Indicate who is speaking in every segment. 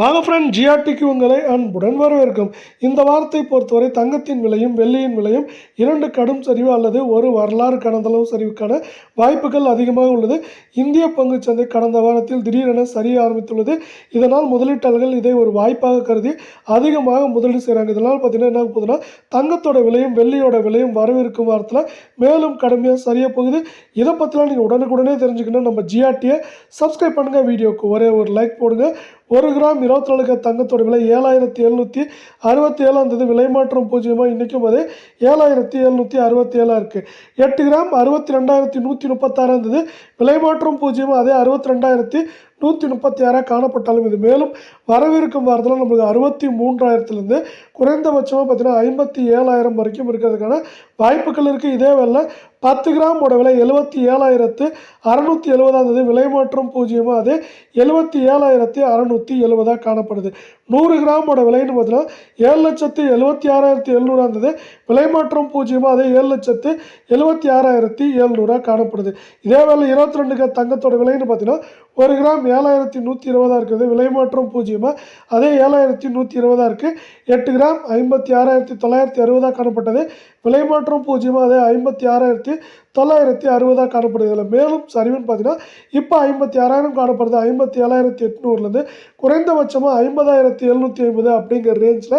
Speaker 1: வாங்க ஃப்ரெண்ட் ஜிஆர்டிக்கு உங்களை அன்புடன் வரவேற்கும். இந்த வாரத்தை பொறுத்தவரை தங்கத்தின் விலையும் வெள்ளியின் விலையும் இரண்டு கடும் சரிவு அல்லது ஒரு வரலாறு கடந்தளவு சரிவுக்கான வாய்ப்புகள் அதிகமாக உள்ளது. இந்திய பங்கு சந்தை கடந்த வாரத்தில் திடீரென சரிய ஆரம்பித்துள்ளது. இதனால் முதலீட்டாளர்கள் இதை ஒரு வாய்ப்பாக கருதி அதிகமாக முதலீடு செய்கிறாங்க இதனால் பார்த்தீங்கன்னா என்ன போகுதுன்னா தங்கத்தோட விலையும் வெள்ளியோட விலையும் வரவிருக்கும் வாரத்தில் மேலும் கடுமையாக சரிய போகுது. இதை பற்றிலாம் நீங்கள் உடனுக்குடனே தெரிஞ்சுக்கணும். நம்ம ஜிஆர்டியை சப்ஸ்கிரைப் பண்ணுங்கள் வீடியோக்கு ஒரே ஒரு லைக் போடுங்க. ஒரு கிராம் இருபத்தி நாலு கிராம் தங்கத்தோட விலை ஏழாயிரத்தி எழுநூற்றி அறுபத்தி ஏழாம் தேதி விலை மாற்றம் பூஜ்ஜியமாக இன்றைக்கும் அதே ஏழாயிரத்தி எழுநூற்றி அறுபத்தி ஏழாக இருக்குது எட்டு கிராம் அறுபத்தி ரெண்டாயிரத்தி நூற்றி முப்பத்தாறாம் தேதி விலை மாற்றம் பூஜ்ஜியமாக அதே அறுபத்தி ரெண்டாயிரத்தி நூற்றி முப்பத்தி ஆறாக காணப்பட்டாலும் இது மேலும் வரவிருக்கும் வாரத்தில் நம்மளுக்கு அறுபத்தி மூன்றாயிரத்துலேருந்து குறைந்தபட்சமாக பார்த்தீங்கன்னா ஐம்பத்தி ஏழாயிரம் வரைக்கும் இருக்கிறதுக்கான வாய்ப்புகள் இருக்குது இதே வேலை பத்து கிராமோட விலை எழுபத்தி ஏழாயிரத்து அறநூற்றி எழுபதாம் தேதி விலை மாற்றம் பூஜ்ஜியமாக அது எழுபத்தி ஏழாயிரத்தி அறநூற்றி எழுபதாக காணப்படுது. நூறு கிராமோட விலைன்னு பார்த்தீங்கன்னா ஏழு லட்சத்து எழுபத்தி ஆறாயிரத்தி எழுநூறாம் தேதி விலை மாற்றம் பூஜ்ஜியமாக அது ஏழு லட்சத்து எழுபத்தி ஆறாயிரத்தி எழுநூறாக காணப்படுது. இதே வேலை இருபத்தி ரெண்டு தங்கத்தோட விலைன்னு பார்த்தீங்கன்னா ஒரு கிராம் ஏழாயிரத்தி நூற்றி இருபதாக இருக்குது. விலை மாற்றம் பூஜ்ஜியமாக அதே ஏழாயிரத்தி நூற்றி இருபதாக இருக்குது எட்டு கிராம் ஐம்பத்தி ஆறாயிரத்தி தொள்ளாயிரத்தி அறுபதாக காணப்பட்டது. விலை மாற்றம் பூஜ்ஜியமாக அதே ஐம்பத்தி ஆறாயிரத்தி தொள்ளாயிரத்தி அறுபதாக காணப்படுது. இல்லை மேலும் சரிவுன்னு பார்த்தீங்கன்னா இப்போ ஐம்பத்தி ஆறாயிரம் காணப்படுது. ஐம்பத்தி ஏழாயிரத்தி எட்நூறுலேருந்து குறைந்தபட்சமாக ஐம்பதாயிரத்தி எழுநூற்றி ஐம்பது அப்படிங்கிற ரேஞ்சில்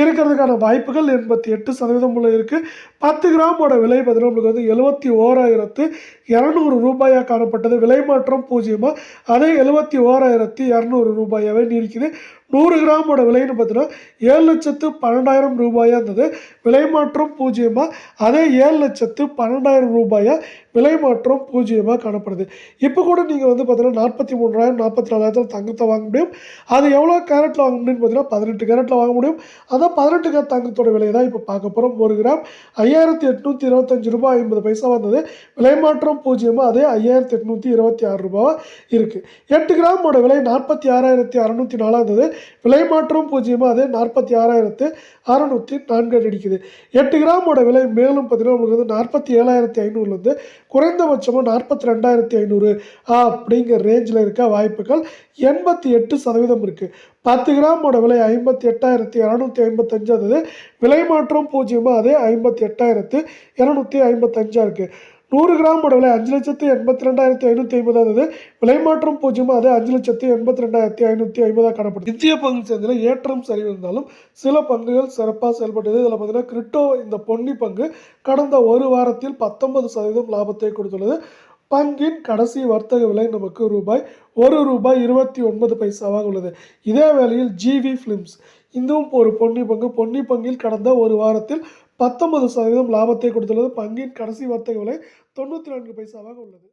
Speaker 1: இருக்கிறதுக்கான வாய்ப்புகள் எண்பத்தி எட்டு சதவீதம் உள்ள இருக்குது பத்து கிராமோட விலை பார்த்தீங்கன்னா நம்மளுக்கு வந்து எழுபத்தி ஓராயிரத்து இரநூறு ரூபாயாக காணப்பட்டது. விலை மாற்றம் பூஜ்ஜியமாக அதே எழுபத்தி ஓராயிரத்தி இரநூறு ரூபாயாகவே நீடிக்குது. நூறு கிராமோட விலைன்னு பார்த்தீங்கன்னா ஏழு லட்சத்து பன்னெண்டாயிரம் ரூபாயாக இருந்தது. விலை மாற்றம் பூஜ்ஜியமாக அதே ஏழு லட்சத்து பன்னெண்டாயிரம் ரூபாயாக விலை மாற்றம் பூஜ்ஜியமாக காணப்படுது. இப்போ கூட நீங்கள் வந்து பார்த்தீங்கன்னா நாற்பத்தி மூணாயிரம் நாற்பத்தி நாலாயிரத்தில் தங்கத்தை வாங்க முடியும். அது எவ்வளோ கேரட்டில் வாங்க முடியும்னு பார்த்தீங்கன்னா பதினெட்டு கேரட்டில் வாங்க முடியும். அதான் பதினெட்டு கேரட் தங்கத்தோட விலையை தான் இப்போ பார்க்க போகிறோம் ஒரு கிராம் ஐயாயிரத்தி எட்நூற்றி இருபத்தஞ்சு ரூபாய் ஐம்பது பைசா வந்தது. விலை மாற்றம் பூஜ்ஜியமாக அதே ஐயாயிரத்தி எட்நூற்றி இருபத்தி ஆறு ரூபாவாக இருக்குது எட்டு கிராமோட விலை நாற்பத்தி ஆறாயிரத்தி அறநூற்றி நாலாக இருந்தது. விலை மாற்றம் பூஜ்ஜியமாக அதே நாற்பத்தி ஆறாயிரத்து அறநூற்றி நான்கு அடிக்குது. எட்டு கிராமோட விலை மேலும் பார்த்தீங்கன்னா உங்களுக்கு வந்து நாற்பத்தி ஏழாயிரத்தி ஐநூறுலேருந்து குறைந்தபட்சமாக நாற்பத்தி ரெண்டாயிரத்தி ஐநூறு அப்படிங்கிற ரேஞ்சில் இருக்க வாய்ப்புகள் எண்பத்தி எட்டு சதவீதம் இருக்குது பத்து கிராமோட விலை ஐம்பத்தி எட்டாயிரத்தி இரநூத்தி ஐம்பத்தஞ்சு விலை மாற்றம் பூஜ்ஜியமாக அதே ஐம்பத்தி எட்டாயிரத்து இரநூத்தி ஐம்பத்தஞ்சாக இருக்குது நூறு கிராம் விலை அஞ்சு லட்சத்து எண்பத்தி ரெண்டாயிரத்தி ஐநூற்றி ஐம்பதாக இருந்தது விலை மாற்றம் பூஜ்ஜியமாக அது அஞ்சு லட்சத்து எண்பத்தி ரெண்டாயிரத்தி ஐநூற்றி ஐம்பதாக காணப்படுது. இந்திய பங்கு சந்தையில் ஏற்றம் சரிவு இருந்தாலும் சில பங்குகள் சிறப்பாக செயல்பட்டது. இதில் பார்த்தீங்கன்னா கிரிப்டோ இந்த பொன்னி பங்கு கடந்த ஒரு வாரத்தில் பத்தொன்பது சதவீதம் லாபத்தை கொடுத்துள்ளது. பங்கின் கடைசி வர்த்தக விலை நமக்கு ரூபாய் ஒரு ரூபாய் இருபத்தி ஒன்பது பைசாவாக உள்ளது. இதே வேளையில் ஜிவி ஃபிலிம்ஸ் இதுவும் ஒரு பொன்னி பங்கு. பொன்னி பங்கில் கடந்த ஒரு வாரத்தில் பத்தொன்பது சதவீதம் லாபத்தை கொடுத்துள்ளது. பங்கின் கடைசி வர்த்தக விலை தொண்ணூற்றி நான்கு பைசாவாக உள்ளது.